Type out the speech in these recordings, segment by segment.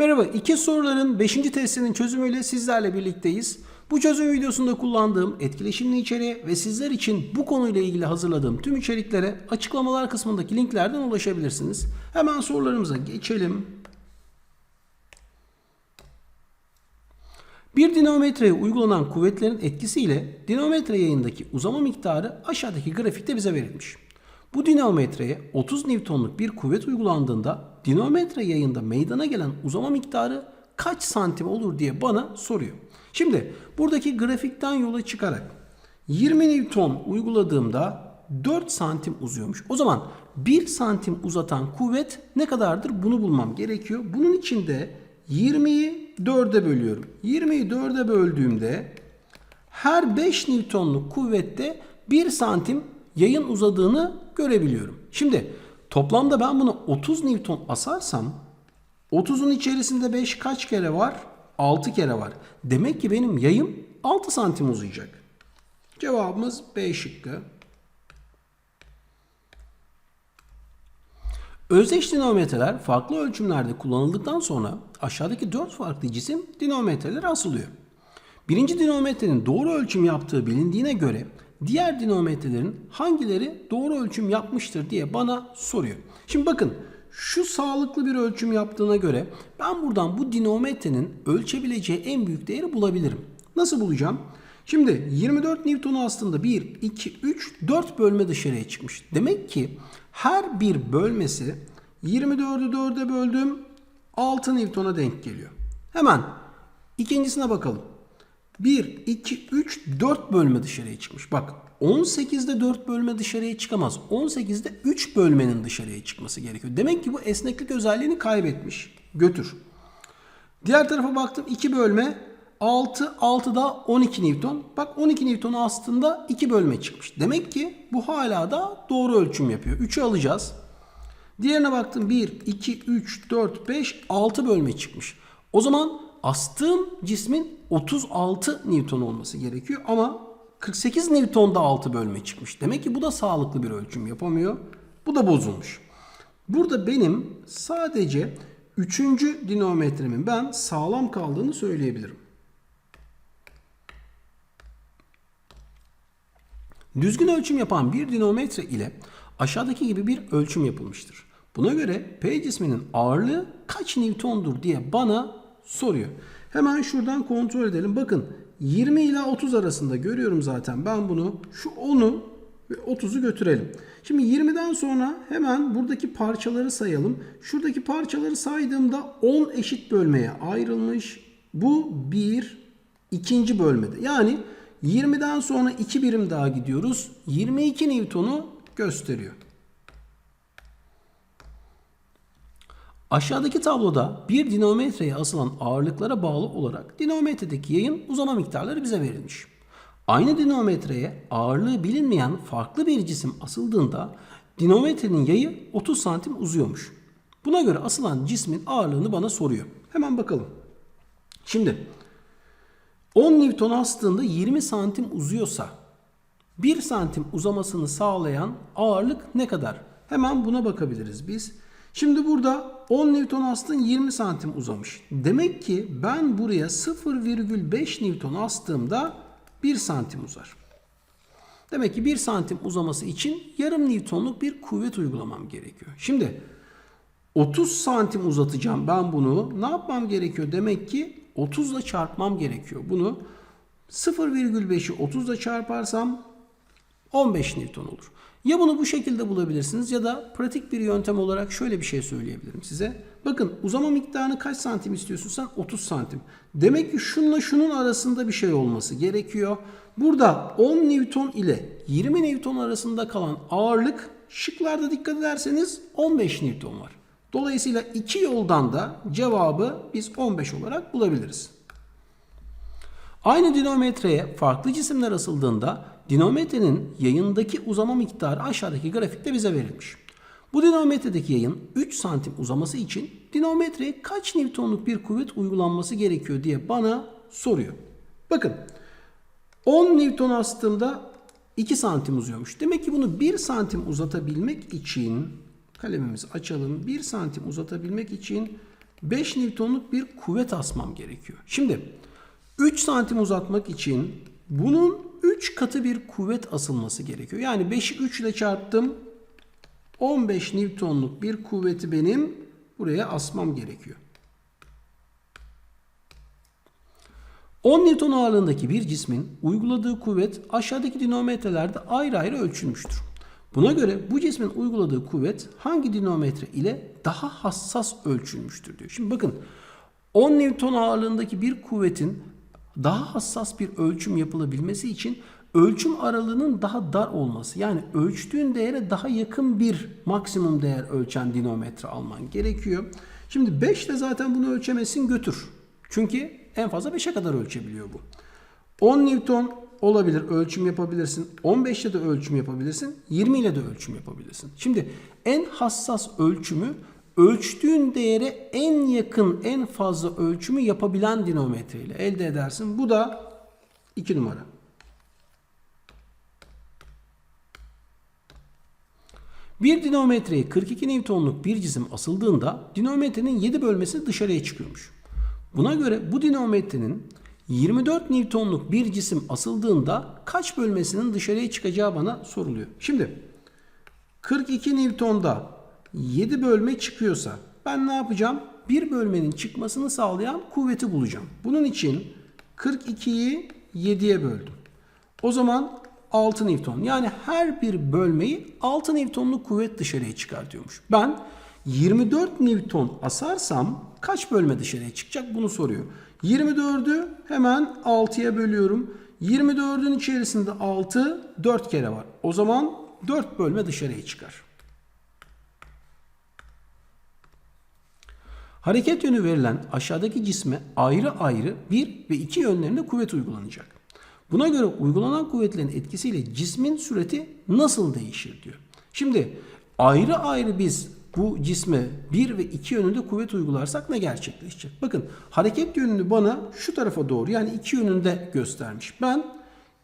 Merhaba, iki soruların 5. testinin çözümüyle sizlerle birlikteyiz. Bu çözüm videosunda kullandığım etkileşimli içeriğe ve sizler için bu konuyla ilgili hazırladığım tüm içeriklere açıklamalar kısmındaki linklerden ulaşabilirsiniz. Hemen sorularımıza geçelim. Bir dinamometreye uygulanan kuvvetlerin etkisiyle dinamometre yayındaki uzama miktarı aşağıdaki grafikte bize verilmiş. Bu dinamometreye 30 Newton'luk bir kuvvet uygulandığında dinamometre yayında meydana gelen uzama miktarı kaç santim olur diye bana soruyor. Şimdi buradaki grafikten yola çıkarak 20 Newton uyguladığımda 4 santim uzuyormuş. O zaman 1 santim uzatan kuvvet ne kadardır bunu bulmam gerekiyor. Bunun için de 20'yi 4'e bölüyorum. 20'yi 4'e böldüğümde her 5 Newton'luk kuvvette 1 santim yayın uzadığını görebiliyorum. Şimdi toplamda ben bunu 30 Newton asarsam 30'un içerisinde 5 kaç kere var? 6 kere var. Demek ki benim yayım 6 santim uzayacak. Cevabımız B şıkkı. Özdeş dinamometreler farklı ölçümlerde kullanıldıktan sonra aşağıdaki 4 farklı cisim dinamometrelere asılıyor. Birinci dinamometrenin doğru ölçüm yaptığı bilindiğine göre diğer dinamometrelerin hangileri doğru ölçüm yapmıştır diye bana soruyor. Şimdi bakın şu sağlıklı bir ölçüm yaptığına göre ben buradan bu dinamometrenin ölçebileceği en büyük değeri bulabilirim. Nasıl bulacağım? Şimdi 24 Newton'u aslında 1, 2, 3, 4 bölme dışarıya çıkmış. Demek ki her bir bölmesi 24'ü 4'e böldüm 6 Newton'a denk geliyor. Hemen ikincisine bakalım. 1, 2, 3, 4 bölme dışarıya çıkmış. Bak 18'de 4 bölme dışarıya çıkamaz. 18'de 3 bölmenin dışarıya çıkması gerekiyor. Demek ki bu esneklik özelliğini kaybetmiş. Götür. Diğer tarafa baktım 2 bölme 6, 6'da 12 Newton. Bak 12 Newton aslında 2 bölme çıkmış. Demek ki bu hala da doğru ölçüm yapıyor. 3'ü alacağız. Diğerine baktım 1, 2, 3, 4, 5, 6 bölme çıkmış. O zaman astığım cismin 36 Newton olması gerekiyor ama 48 Newton'da 6 bölme çıkmış. Demek ki bu da sağlıklı bir ölçüm yapamıyor. Bu da bozulmuş. Burada benim sadece 3. dinamometremin ben sağlam kaldığını söyleyebilirim. Düzgün ölçüm yapan bir dinamometre ile aşağıdaki gibi bir ölçüm yapılmıştır. Buna göre P cisminin ağırlığı kaç Newton'dur diye bana soruyor. Hemen şuradan kontrol edelim. Bakın 20 ile 30 arasında görüyorum zaten. Ben bunu şu 10'u ve 30'u götürelim. Şimdi 20'den sonra hemen buradaki parçaları sayalım. Şuradaki parçaları saydığımda 10 eşit bölmeye ayrılmış. Bu bir ikinci bölmede. Yani 20'den sonra 2 birim daha gidiyoruz. 22 Newton'u gösteriyor. Aşağıdaki tabloda bir dinamometreye asılan ağırlıklara bağlı olarak dinamometredeki yayın uzama miktarları bize verilmiş. Aynı dinamometreye ağırlığı bilinmeyen farklı bir cisim asıldığında dinamometrenin yayı 30 santim uzuyormuş. Buna göre asılan cismin ağırlığını bana soruyor. Hemen bakalım. Şimdi 10 Newton astığında 20 santim uzuyorsa 1 santim uzamasını sağlayan ağırlık ne kadar? Hemen buna bakabiliriz biz. Şimdi burada 10 Newton astın 20 santim uzamış. Demek ki ben buraya 0,5 Newton astığımda 1 santim uzar. Demek ki 1 santim uzaması için yarım Newton'luk bir kuvvet uygulamam gerekiyor. Şimdi 30 santim uzatacağım ben bunu. Ne yapmam gerekiyor? Demek ki 30 ile çarpmam gerekiyor. Bunu 0,5'i 30 ile çarparsam 15 Newton olur. Ya bunu bu şekilde bulabilirsiniz ya da pratik bir yöntem olarak şöyle bir şey söyleyebilirim size. Bakın uzama miktarını kaç santim istiyorsun sen? 30 santim. Demek ki şunla şunun arasında bir şey olması gerekiyor. Burada 10 Newton ile 20 Newton arasında kalan ağırlık şıklarda dikkat ederseniz 15 Newton var. Dolayısıyla iki yoldan da cevabı biz 15 olarak bulabiliriz. Aynı dinamometreye farklı cisimler asıldığında dinamometrenin yayındaki uzama miktarı aşağıdaki grafikte bize verilmiş. Bu dinamometredeki yayın 3 santim uzaması için dinamometreye kaç Newton'luk bir kuvvet uygulanması gerekiyor diye bana soruyor. Bakın 10 Newton astığımda 2 santim uzuyormuş. Demek ki bunu 1 santim uzatabilmek için kalemimizi açalım. 1 santim uzatabilmek için 5 Newton'luk bir kuvvet asmam gerekiyor. Şimdi 3 santim uzatmak için bunun 3 katı bir kuvvet asılması gerekiyor. Yani 5'i 3 ile çarptım. 15 Newton'luk bir kuvveti benim buraya asmam gerekiyor. 10 Newton ağırlığındaki bir cismin uyguladığı kuvvet aşağıdaki dinometrelerde ayrı ayrı ölçülmüştür. Buna göre bu cismin uyguladığı kuvvet hangi dinometre ile daha hassas ölçülmüştür diyor. Şimdi bakın 10 Newton ağırlığındaki bir kuvvetin daha hassas bir ölçüm yapılabilmesi için ölçüm aralığının daha dar olması yani ölçtüğün değere daha yakın bir maksimum değer ölçen dinometre alman gerekiyor. Şimdi 5 ile zaten bunu ölçemezsin götür. Çünkü en fazla 5'e kadar ölçebiliyor bu. 10 Newton olabilir ölçüm yapabilirsin. 15 ile de ölçüm yapabilirsin. 20 ile de ölçüm yapabilirsin. Şimdi en hassas ölçümü ölçtüğün değere en yakın en fazla ölçümü yapabilen dinometre ile elde edersin. Bu da 2 numara. Bir dinometreye 42 Newton'luk bir cisim asıldığında dinometrenin 7 bölmesi dışarıya çıkıyormuş. Buna göre bu dinometrenin 24 Newton'luk bir cisim asıldığında kaç bölmesinin dışarıya çıkacağı bana soruluyor. Şimdi 42 Newton'da 7 bölme çıkıyorsa ben ne yapacağım? Bir bölmenin çıkmasını sağlayan kuvveti bulacağım. Bunun için 42'yi 7'ye böldüm. O zaman 6 Newton. Yani her bir bölmeyi 6 Newton'luk kuvvet dışarıya çıkartıyormuş. Ben 24 Newton asarsam kaç bölme dışarıya çıkacak bunu soruyor. 24'ü hemen 6'ya bölüyorum. 24'ün içerisinde 6 4 kere var. O zaman 4 bölme dışarıya çıkar. Hareket yönü verilen aşağıdaki cisme ayrı ayrı bir ve iki yönlerinde kuvvet uygulanacak. Buna göre uygulanan kuvvetlerin etkisiyle cismin süreti nasıl değişir diyor. Şimdi ayrı ayrı biz bu cisme bir ve iki yönünde kuvvet uygularsak ne gerçekleşecek? Bakın hareket yönünü bana şu tarafa doğru yani iki yönünde göstermiş. Ben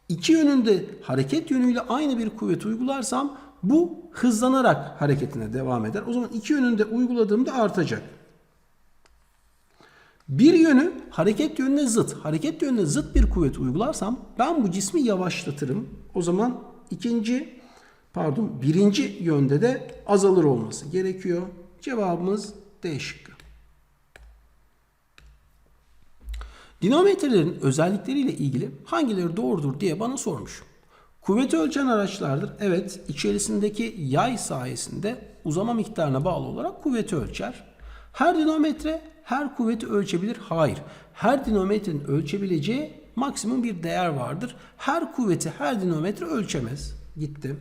iki yönünde hareket yönüyle aynı bir kuvvet uygularsam bu hızlanarak hareketine devam eder. O zaman iki yönünde uyguladığımda artacak. Bir yönü hareket yönüne zıt. Hareket yönüne zıt bir kuvvet uygularsam ben bu cismi yavaşlatırım. O zaman ikinci pardon birinci yönde de azalır olması gerekiyor. Cevabımız D şıkkı. Dinamometrelerin özellikleriyle ilgili hangileri doğrudur diye bana sormuş. Kuvveti ölçen araçlardır. Evet, içerisindeki yay sayesinde uzama miktarına bağlı olarak kuvveti ölçer. Her dinamometre her kuvveti ölçebilir. Hayır. Her dinamometrenin ölçebileceği maksimum bir değer vardır. Her kuvveti her dinamometre ölçemez. Gitti.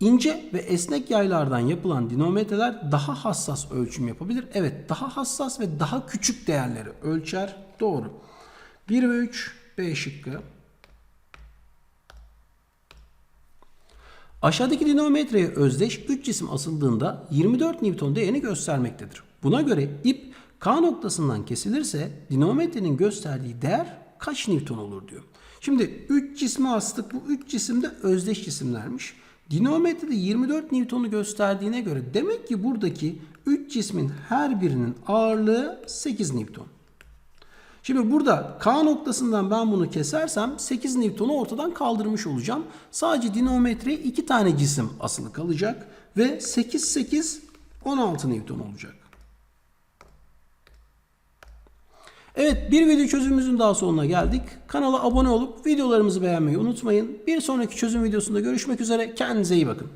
İnce ve esnek yaylardan yapılan dinamometreler daha hassas ölçüm yapabilir. Evet daha hassas ve daha küçük değerleri ölçer. Doğru. 1 ve 3 B şıkkı. Aşağıdaki dinamometreye özdeş 3 cisim asıldığında 24 Newton değerini göstermektedir. Buna göre ip K noktasından kesilirse dinamometrenin gösterdiği değer kaç Newton olur diyor. Şimdi 3 cismi astık. Bu 3 cisim de özdeş cisimlermiş. Dinamometrede 24 Newton'u gösterdiğine göre demek ki buradaki 3 cismin her birinin ağırlığı 8 Newton. Şimdi burada K noktasından ben bunu kesersem 8 Newton'u ortadan kaldırmış olacağım. Sadece dinamometreye 2 tane cisim asılı kalacak ve 8 8 16 Newton olacak. Evet bir video çözümümüzün daha sonuna geldik. Kanala abone olup videolarımızı beğenmeyi unutmayın. Bir sonraki çözüm videosunda görüşmek üzere. Kendinize iyi bakın.